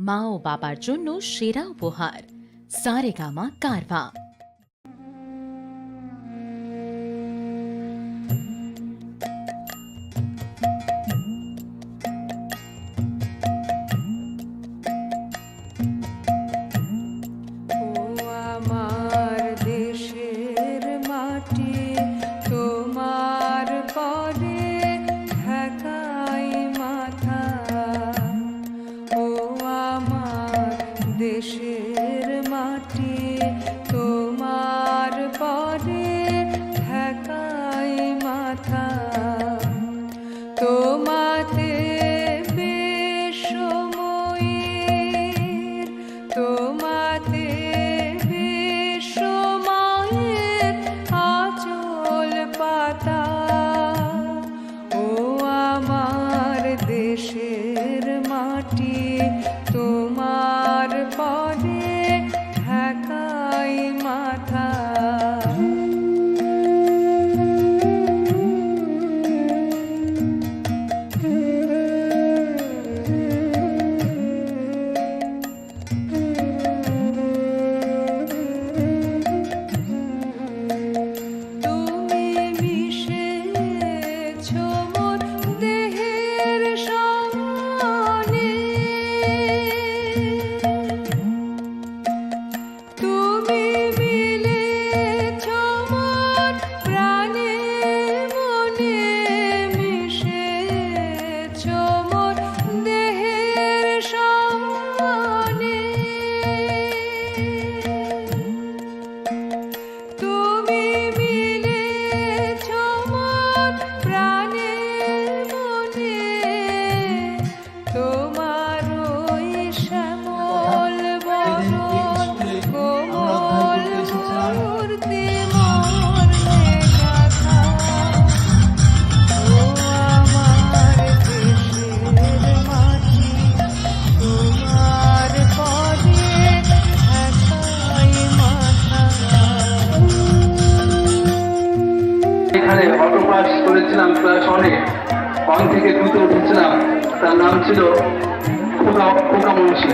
মা ও বাবার জন্য সেরা উপহার সারেগামা কারভা dear. করেছিলাম ক্লাস অনেক। ওয়ান থেকে টুতে উঠেছিলাম। তার নাম ছিল খোকা খোকা মুন্সি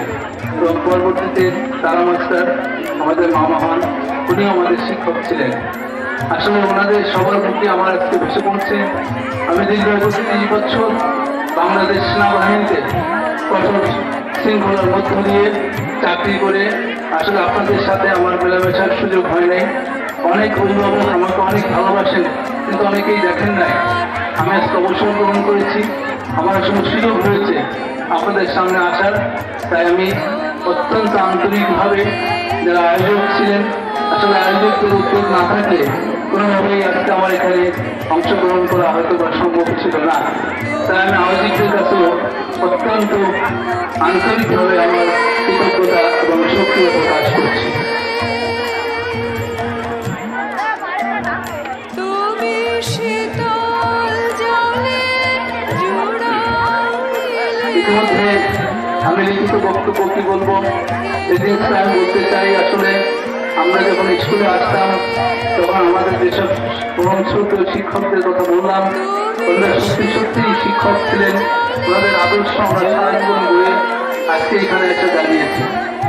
এবং পরবর্তীতে তারা মাস্টার আমাদের মামা হন উনিও আমাদের শিক্ষক ছিলেন। আসলে ওনাদের সবার প্রতি আমার আজকে ভেসে পড়ছে। আমি দীর্ঘ পঁচিশ বছর বাংলাদেশ সেনাবাহিনীতে কঠোর শৃঙ্খলার মধ্য দিয়ে চাকরি করে। আসলে আপনাদের সাথে আমার মেলামেশার সুযোগ হয় নাই। অনেক অভিভাবক আমাকে অনেক ভালোবাসেন। কিন্তু অনেকেই দেখেন নাই। আমি আজকে অবসর গ্রহণ করেছি। আমার আসলে সুযোগ হয়েছে আপনাদের সামনে আসার। তাই আমি অত্যন্ত আন্তরিকভাবে যারা আয়োজক ছিলেন, আসলে আয়োজকদের উদ্যোগ না থাকলে কোনোভাবেই আজকে আমার এখানে অংশগ্রহণ করা হয়তো বা সম্ভব ছিল না। তাই আমি আয়োজকদের কাছেও অত্যন্ত আন্তরিকভাবে আমার কৃতজ্ঞতা এবং সক্রিয় প্রকাশ করছি। ইতিমধ্যে আমি লিখিত বক্তব্য কি বলব? সেদিন আমি বলতে চাই, আসলে আমরা যখন স্কুলে আসতাম, তখন আমাদের যেসব ছোট শিক্ষকদের কথা বললাম, ওনারা সত্যি সত্যি শিক্ষক ছিলেন। ওনাদের আদর্শ আমরা সারা জীবন বয়ে আজকে এখানে এসে দাঁড়িয়েছি।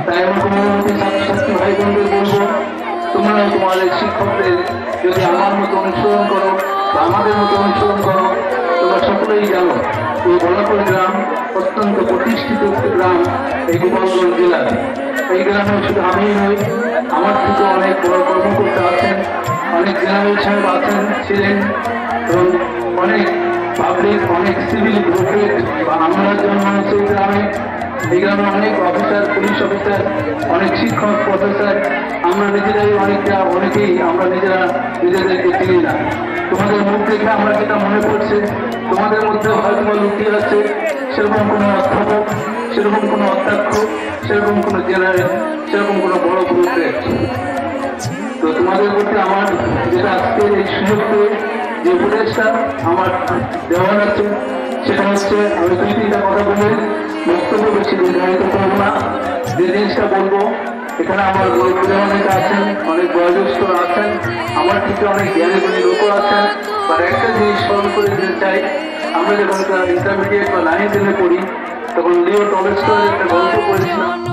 তাই আমি কোনো ছাত্রছাত্রী ভাই বোনদের বলব, তোমরাও তোমাদের শিক্ষকদের যদি আমার মতো অনুসরণ করো বা আমাদের মতো অনুসরণ করো, তোমরা সকলেই জানো, এই বলাপুর গ্রাম অত্যন্ত প্রতিষ্ঠিত একটি গ্রাম এই গোপালগঞ্জ জেলার এই গ্রামে শুধু আমি নই, আমার থেকে অনেক বড় কর্মকর্তা আছেন, অনেক জেনারেল সাহেব আছেন, ছিলেন, এবং অনেক পাবলিক অনেক সিভিল বা আমরা জন্ম এই গ্রামে। এই গ্রামে অনেক অফিসার পুলিশ অফিসার অনেক শিক্ষক প্রফেসর আমরা নিজেরাই অনেকটা, অনেকেই আমরা নিজেরা, নিজেদেরকে চিনি না। তোমাদের মুখ দেখে আমরা যেটা মনে পড়ছে তোমাদের মধ্যে হয়তো লুকিয়ে আছে সেরকম কোনো অধ্যাপক, সেরকম কোনো অধ্যক্ষ, সেরকম কোনো জেনারেল, সেরকম কোনো বড় গ্রুপের তো তোমাদের প্রতি আমার যেটা আজকে এই সুযোগ যে উপদেশটা আমার দেওয়ার আছে সেটা হচ্ছে আমি দুই তিনটা কথা বলে বক্তব্য বেশি দীর্ঘায়িত করব না। যে জিনিসটা বলব, এখানে আমার বয়সে অনেক আছেন অনেক বয়োজ্যেষ্ঠ আছেন, আমার থেকে অনেক জ্ঞানী গুণী আছেন তার একটা জিনিস স্মরণ করে দিতে চাই। আমরা যখন ইন্টারমিডিয়েট বা নাইন টেনে পড়ি, তখন লিও টলেস্টয়ের একটা গল্প